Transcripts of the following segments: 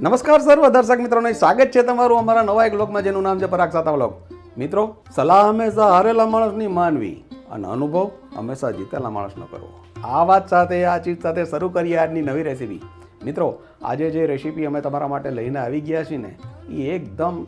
નમસ્કાર સર્વ દર્શક મિત્રોને, સ્વાગત છે તમારું અમારા નવા એક લોકમાં જેનું નામ છે પરાગ સાતા વ્લોગ. મિત્રો, સલાહ હંમેશા હારેલા માણસની માનવી અને અનુભવ હંમેશા જીતેલા માણસનો કરવો. આ વાત સાથે, આ ચીજ સાથે શરૂ કરીએ આજની નવી રેસીપી મિત્રો, આજે જે રેસીપી અમે તમારા માટે લઈને આવી ગયા છીએ ને, એ એકદમ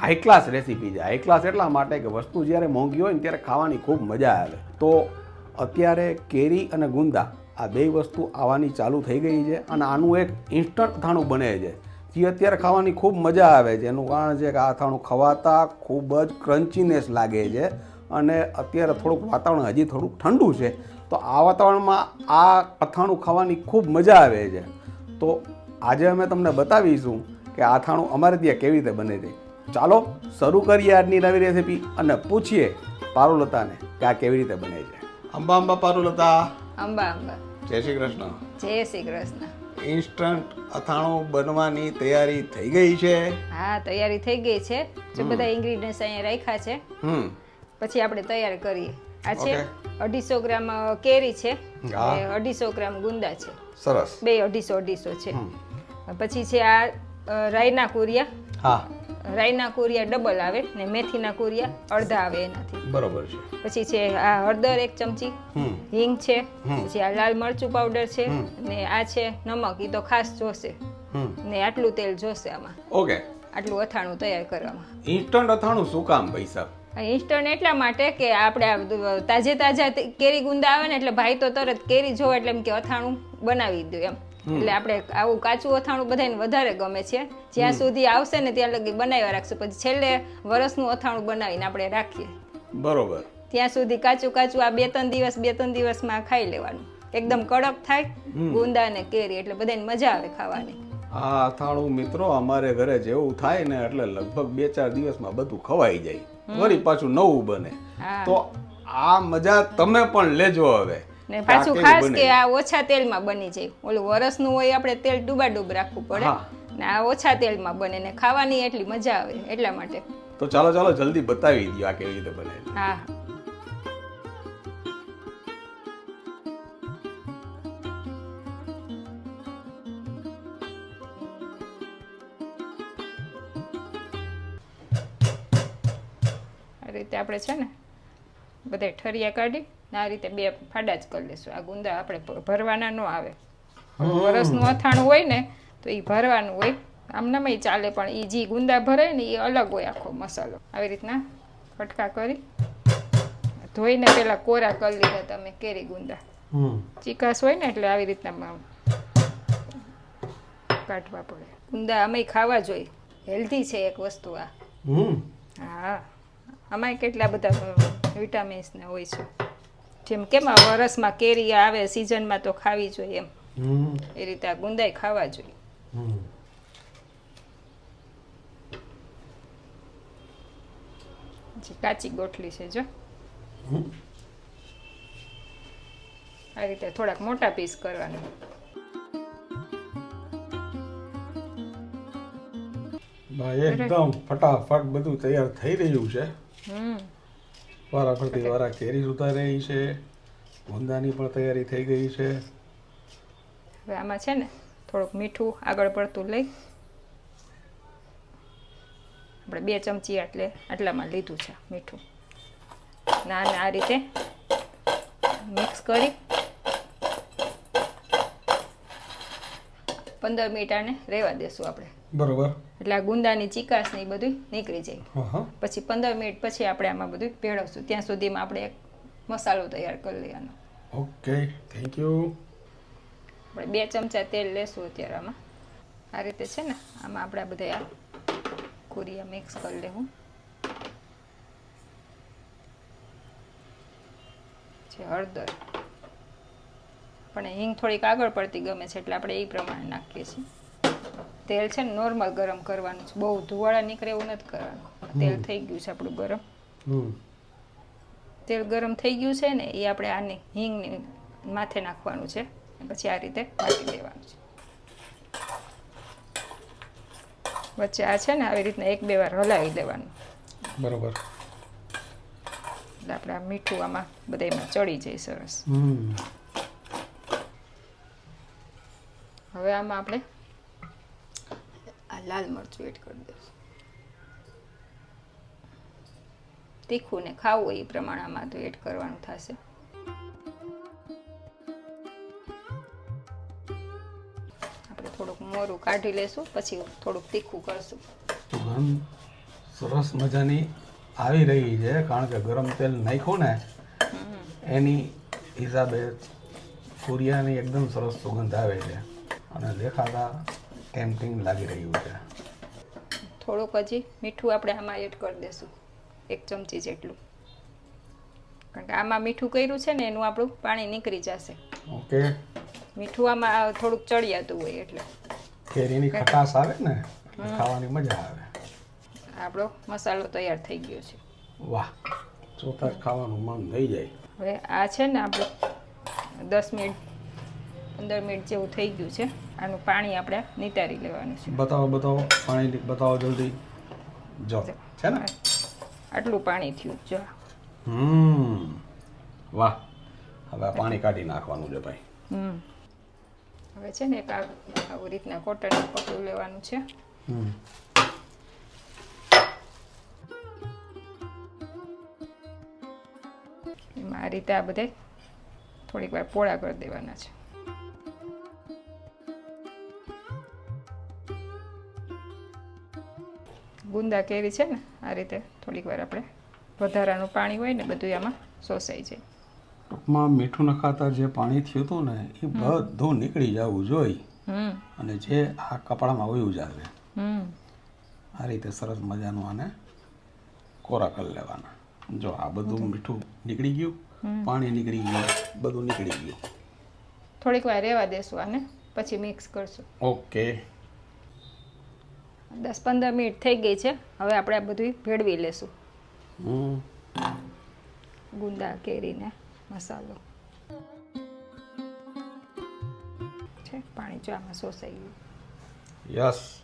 હાઈ ક્લાસ રેસીપી છે. હાઈ ક્લાસ એટલા માટે કે વસ્તુ જ્યારે મોંઘી હોય ને, ત્યારે ખાવાની ખૂબ મજા આવે. તો અત્યારે કેરી અને ગુંદા આ બે વસ્તુ આવવાની ચાલુ થઈ ગઈ છે અને આનું એક ઇન્સ્ટન્ટ અથાણું બને છે. જે અત્યારે ખાવાની ખૂબ મજા આવે છે. એનું કારણ છે કે આ અથાણું ખવાતા ખૂબ જ ક્રન્ચીનેસ લાગે છે અને અત્યારે થોડુંક વાતાવરણ હજી થોડુંક ઠંડુ છે. તો આ વાતાવરણમાં આ અથાણું ખાવાની ખૂબ મજા આવે છે. તો આજે અમે તમને બતાવીશું કે આ અથાણું અમારે ત્યાં કેવી રીતે બને છે. ચાલો શરૂ કરીએ આજની નવી રેસીપી અને પૂછીએ પારુલતાને કે આ કેવી રીતે બને છે. અંબા અંબા પારુલતા. અંબા અંબા. જય શ્રી કૃષ્ણ. જય શ્રી કૃષ્ણ. ઇન્સ્ટન્ટ અથાણું બનવાની તૈયારી થઈ ગઈ છે? હા તૈયારી થઈ ગઈ છે. જો બધા ઇન્ગ્રેડિયન્ટ્સ અહીંયા રાખ્યા છે. હમ. પછી આપણે તૈયાર કરીએ. આ છે અઢીસો ગ્રામ કેરી છે. અને અઢીસો ગ્રામ ગુંદા છે. સરસ. બે અઢીસો અઢીસો છે. પછી છે આ રાયના કુરિયા. હા. રાઈના કુરિયા ડબલ આવે ને મેથીના કુરિયા અડધા આવે એનાથી. બરોબર છે. પછી છે આ હળદર એક ચમચી હિંગ છે પછી આ લાલ મરચું પાવડર છે ને આ છે નમક એ તો ખાસ જોશે. ને આટલું તેલ જોશે આમાં. ઓકે. આટલું અથાણું તૈયાર કરવામાં. ઇન્સ્ટન્ટ અથાણું શું કામ પૈસા? ઇન્સ્ટન્ટ એટલા માટે કે આપણે તાજે તાજા કેરી ગુંદા આવે ને એટલે ભાઈ તો તરત કેરી જોવે એટલે એમ કે અથાણું બનાવી દઉં એમ. એટલે આપણે આવું કાચું અથાણું બધાને વધારે ગમે છે. જ્યાં સુધી આવશે ને ત્યાં લગી બનાવી રાખશું. પછી છેલ્લે વરસનું અથાણું બનાવીને આપણે રાખીએ. બરોબર. ત્યાં સુધી કાચું કાચું આ બે ત્રણ દિવસ બે ત્રણ દિવસમાં ખાઈ લેવાનું. એકદમ કડક થાય ગુંદા ને કેરી એટલે બધાને મજા આવે ખાવાની. આ અથાણું મિત્રો અમારે ઘરે જેવું થાય ને એટલે લગભગ બે ચાર દિવસમાં બધું ખવાઈ જાય. વળી પાછું નવું બને. તો આ મજા તમે પણ લેજો હવે. ને પાછું ખાસ કે આ ઓછા તેલમાં બની જાય. ઓલું વરસનું હોય આપણે તેલ ડૂબા ડૂબ રાખવું પડે. ને આ ઓછા તેલમાં બને ને ખાવાની એટલી મજા આવે એટલા માટે. તો ચાલો ચાલો જલ્દી બતાવી દો આ કેવી રીતે બને. હા. આ રીતે આપણે છે ને બધા ઠરિયા કાઢી ને આ રીતે બે ફાડા જ કરી લેશું. આ ગુંદા આપણે ભરવાના ન આવે. વરસનું અથાણું હોય ને તો એ ભરવાનું હોય. આમનામાં ચાલે પણ એ જે ગુંદા ભરાય ને એ અલગ હોય આખો મસાલો. આવી રીતના ફટકા કરી. ધોઈને પેલા કોરા કરી લીધા તમે કેરી ગુંદા. ચીકાશ હોય ને એટલે આવી રીતના કાઢવા પડે. ગુંદા અમે ખાવા જોઈએ. હેલ્ધી છે એક વસ્તુ આ. હા. અમાય કેટલા બધા વિટામિન્સ ને હોય છે. જેમ કેમ વરસમાં કેરી આવે સિઝનમાં તો ખાવી જોઈએ એમ. એ રીતે આ ગુંદાઈ ખાવા જોઈએ. કાચી ગોઠલી છે જો. આ રીતે થોડાક મોટા પીસ કરવાના. એકદમ ફટાફટ બધું તૈયાર થઈ રહ્યું છે. હમ. વારા ફરતી વારા કેરી સુધા રહી છે. ભૂંદાની પણ તૈયારી થઈ ગઈ છે. હવે આમાં છે ને થોડુંક મીઠું આગળ પડતું લઈ. આપણે બે ચમચી આટલે, આટલામાં લીધું છે મીઠું. ને આ રીતે મિક્સ કરી પંદર મિનિટ આને રહેવા દેશું આપણે. બરોબર. એટલે આ ગુંદાની ચીકાશ ને એ બધું નીકળી જાય. પછી પંદર મિનિટ પછી આપણે આમાં બધું ભેળવશું. ત્યાં સુધીમાં આપણે એક મસાલો તૈયાર કરી લેવાનો. ઓકે થેન્ક યુ આપણે બે ચમચા તેલ લેશું અત્યારે આમાં. આ રીતે છે ને આમાં આપણે આ બધા આ કુરિયા મિક્સ કરી લેવું. છે હળદર. પણ હિંગ થોડીક આગળ પડતી ગમે છે એટલે આપણે એ પ્રમાણે નાખીએ છીએ. તેલ છે ને નોર્મલ ગરમ કરવાનું છે. બહુ ધુવાળા નીકળે એવું નથી કરવાનું. તેલ થઈ ગયું છે આપણું ગરમ. હમ. તેલ ગરમ થઈ ગયું છે ને એ આપણે આને હિંગની માથે નાખવાનું છે. પછી આ રીતે વાટી દેવાનું છે. વચ્ચે આ છે ને આવી રીતના એક બે વાર હલાવી દેવાનું. બરોબર. એટલે આપણે આ મીઠું આમાં બધામાં ચડી જાય સરસ હમ હવે આમાં આપણે આ લાલ મરચું એડ કરી દઈશું. તીખું ને ખાવું હોય એ પ્રમાણે આમાં તો એડ કરવાનું થશે. આપણે થોડુંક મોરું કાઢી લેશું પછી થોડુંક તીખું કરશું. સુગંધ સરસ મજાની આવી રહી છે કારણ કે ગરમ તેલ નાખ્યું ને એની હિસાબે સૂર્યાની એકદમ સરસ સુગંધ આવે છે. અને દેખાતા ટેમ્પટિંગ લાગી રહ્યું છે. થોડુંક હજી મીઠું આપણે આમાં એડ કરી દઈશું એક ચમચી જેટલું. કારણ કે આમાં મીઠું કર્યું છે ને એનું આપણું પાણી નીકળી જશે. ઓકે. મીઠું આમાં થોડુંક ચડિયાતું હોય એટલે. કેરીની ખટાશ આવે ને ખાવાની મજા આવે. આપણો મસાલો તૈયાર થઈ ગયો છે. વાહ ચોથા ખાવાનું મન થઈ જાય. હવે આ છે ને આપણે દસ મિનિટ પંદર મિનિટ જેવું થઈ ગયું છે. આનું પાણી આપણે નિતારી લેવાનું છે. બતાવો બતાવો પાણી બતાવો જલ્દી. જો છે ને? આટલું પાણી થયું જો. હમ. વાહ. હવે પાણી કાઢી નાખવાનું છે ભાઈ. હમ. હવે છે ને એક આવી રીતના કોટનનું પકડું લેવાનું છે. હમ. એમાં આ રીતે આ બધે થોડીક વાર પોળા કરી દેવાના છે. ગુંદા કેરી છે ને આ રીતે થોડીક વાર આપણે વધારાનું પાણી હોય ને બધું આમાં શોષાઈ જાય ટૂંકમાં મીઠું નખાતા જે પાણી થયું હતું ને એ બધું નીકળી જવું જોઈએ અને જે આ કપડામાં વયું હમ. આ રીતે સરસ મજાનું આને કોરા કરી લેવાના. જો આ બધું મીઠું નીકળી ગયું પાણી નીકળી ગયું બધું નીકળી ગયું. થોડીક વાર રહેવા દેશું આને પછી મિક્સ કરશું. ઓકે. દસ પંદર મિનિટ થઈ ગઈ છે. હવે આપણે આ બધું ભેળવી લેશું. હમ. ગુંદા કેરીને મસાલો. છે? પાણી જો આમાં શોષાઈ ગયું. યસ.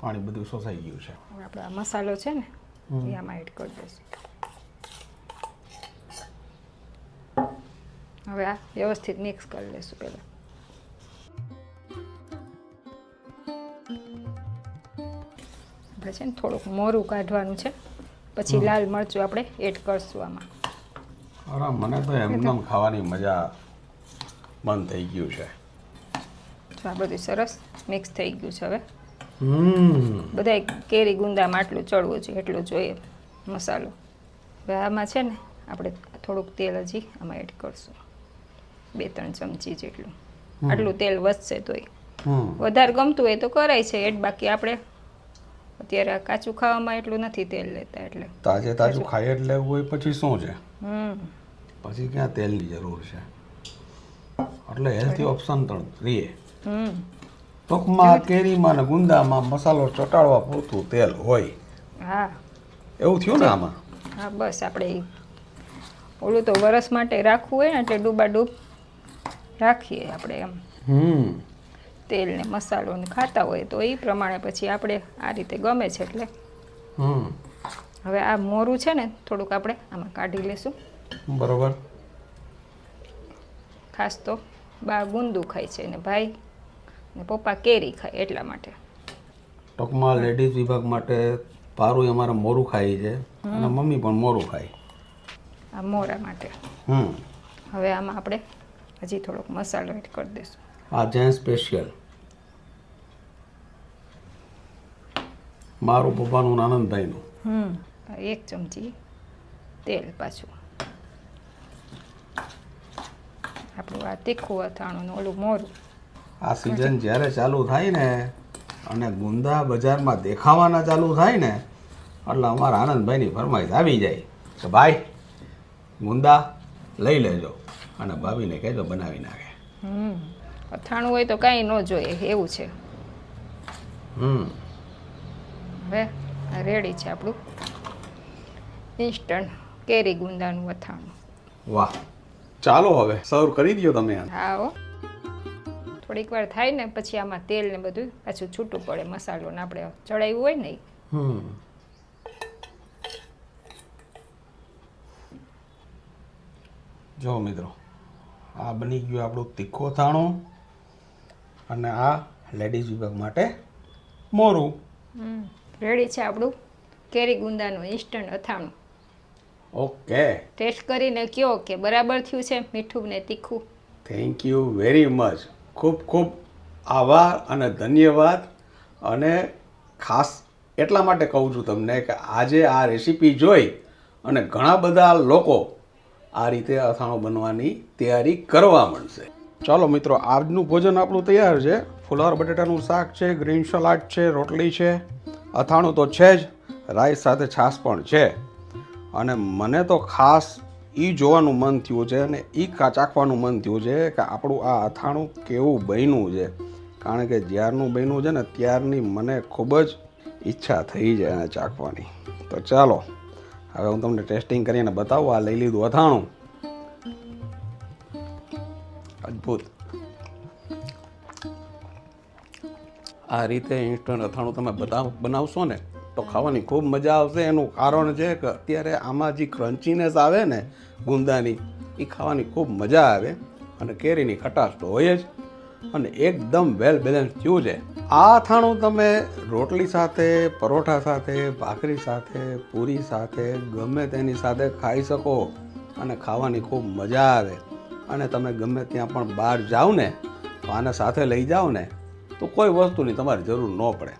પાણી બધું શોષાઈ ગયું છે. હવે આપણે આ મસાલો છે ને એ આમાં એડ કરી દઈશું. હવે આ વ્યવસ્થિત મિક્સ કરી લઈશું પહેલાં. આપણે છે ને થોડુંક મોરું કાઢવાનું છે. પછી લાલ મરચું આપણે એડ કરશું આમાં. અરે મને તો એમનેમ ખાવાની મજા બંધ થઈ ગયું છે. આ બધું સરસ મિક્સ થઈ ગયું છે હવે. બધા બધાય કેરી ગુંદામાં આટલું ચડવું જોઈએ એટલું જોઈએ મસાલો. હવે આમાં છે ને આપણે થોડુંક તેલ હજી આમાં એડ કરશું. બે ત્રણ ચમચી જેટલું. આટલું તેલ વધશે તોય. હમ. વધારે ગમતું હોય તો કરાય છે એડ બાકી આપણે અત્યારે આ કાચું ખાવામાં એટલું નથી તેલ લેતા એટલે. તાજે તાજું ખાઈ એટલે હોય પછી શું છે? હમ. પછી ક્યાં તેલની જરૂર છે? એટલે હેલ્થી ઓપ્શન તો રહીએ. હમ. ટૂંકમાં કેરીમાં ને ગુંદામાં મસાલો ચટાડવા પૂરતું તેલ હોય. હા. એવું થયું ને આમાં? હા બસ આપણે ઓલું તો વરસ માટે રાખવું હોય ને એટલે ડૂબા ડૂબ રાખીએ આપણે એમ. હમ. તેલ ને મસાલો ને ખાતા હોય તો એ પ્રમાણે પછી આપણે આ રીતે ગમે છે એટલે. હમ. હવે આ મોરું છે ને થોડુંક આપણે આમાં કાઢી લેશું. બરોબર. ખાસ તો બા ગુંદુ ખાય છે ને ભાઈ ને પપ્પા કેરી ખાય એટલા માટે. ટૂંકમાં લેડીઝ વિભાગ માટે પારું અમારે મોરું ખાય છે અને મમ્મી પણ મોરું ખાય. આ મોરા માટે. હમ. હવે આમાં આપણે હજી થોડોક મસાલો એડ કરી દઈશું. આ જેન સ્પેશિયલ. મારું પપ્પાનું આનંદભાઈનું હમ એક ચમચી તેલ પાછું. આપણું આ તીખું અથાણું ઓલું મોરું. આ સિઝન જ્યારે ચાલુ થાય ને અને ગુંદા બજારમાં દેખાવાના ચાલુ થાય ને એટલે અમારા આનંદભાઈની ફરમાઈશ આવી જાય કે ભાઈ ગુંદા લઈ લેજો અને ભાભીને કહેજો બનાવી નાખે. હમ. અથાણું હોય તો કાંઈ ન જોઈએ એવું છે. હમ. હવે રેડી છે આપણું. ઇન્સ્ટન્ટ કેરી ગુંદાનું અથાણું. વાહ. ચાલો હવે સર્વ કરી દો તમે. હા હો. થોડીક વાર થાય ને પછી આમાં તેલ ને બધું પાછું છૂટું પડે મસાલો ને આપણે ચડાવ્યું હોય ને હમ. જો મિત્રો આ બની ગયું આપણું તીખો થાણું અને આ લેડીઝ વિભાગ માટે મોરું. રેડી છે આપણું? કેરી ગુંદાનું ઇન્સ્ટન્ટ અથાણું. ઓકે. ટેસ્ટ કરીને કયો કે બરાબર થયું છે મીઠું ને તીખું? થેન્ક યુ વેરી મચ ખૂબ ખૂબ આભાર અને ધન્યવાદ. અને ખાસ એટલા માટે કહું છું તમને કે આજે આ રેસીપી જોઈ અને ઘણા બધા લોકો આ રીતે અથાણું બનવાની તૈયારી કરવા માંડશે. ચાલો મિત્રો, આજનું ભોજન આપણું તૈયાર છે. ફુલાવર બટેટાનું શાક છે, ગ્રીન સલાડ છે, રોટલી છે, અથાણું તો છે જ, રાઈસ સાથે છાશ પણ છે. અને મને તો ખાસ એ જોવાનું મન થયું છે અને એ ચાખવાનું મન થયું છે કે આપણું આ અથાણું કેવું બન્યું છે. કારણ કે જ્યારનું બન્યું છે ને, ત્યારની મને ખૂબ જ ઈચ્છા થઈ છે એને ચાખવાની. તો ચાલો, હવે હું તમને ટેસ્ટિંગ કરીને બતાવું, આ લઈ લીધું અથાણું. અદ્ભુત. આ રીતે ઇન્સ્ટન્ટ અથાણું તમે બધા બનાવશો ને, તો ખાવાની ખૂબ મજા આવશે. એનું કારણ છે કે અત્યારે આમાં જે ક્રન્ચીનેસ આવે ને, ગુંદાની એ ખાવાની ખૂબ મજા આવે અને કેરીની ખટાશ તો હોય જ. અને એકદમ વેલ બેલેન્સ થયું છે. આ અથાણું તમે રોટલી સાથે, પરોઠા સાથે, ભાખરી સાથે, પૂરી સાથે ગમે તેની સાથે ખાઈ શકો અને ખાવાની ખૂબ મજા આવે. અને તમે ગમે ત્યાં પણ બહાર જાઓ ને તો આને સાથે લઈ જાઓ ને તો કોઈ વસ્તુની તમારે જરૂર ન પડે.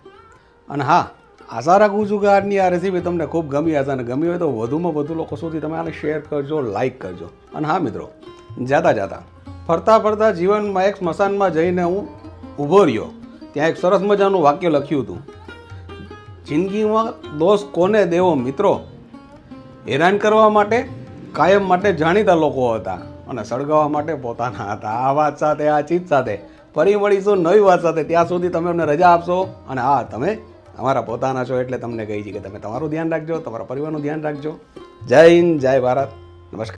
અને હા, આશા રાખું છું કે આજની આ રેસીપી તમને ખૂબ ગમી હશે અને ગમી હોય તો વધુમાં વધુ લોકો સુધી તમે આને શેર કરજો લાઇક કરજો. અને હા મિત્રો, જાતા જાતા, ફરતા ફરતા જીવનમાં એક સ્મશાનમાં જઈને હું ઊભો રહ્યો. ત્યાં એક સરસ મજાનું વાક્ય લખ્યું હતું. જિંદગીમાં દોષ કોને દેવો મિત્રો? હેરાન કરવા માટે, કાયમ માટે જાણીતા લોકો હતા. અને સળગાવવા માટે પોતાના હતા. આ વાત સાથે, આ ચીજ સાથે ફરી મળીશું નવી વાત સાથે. ત્યાં સુધી તમે અમને રજા આપશો અને હા, તમે અમારા પોતાના છો એટલે તમને કહી છે કે તમે તમારું ધ્યાન રાખજો, તમારા પરિવારનું ધ્યાન રાખજો. જય હિન્દ, જય ભારત.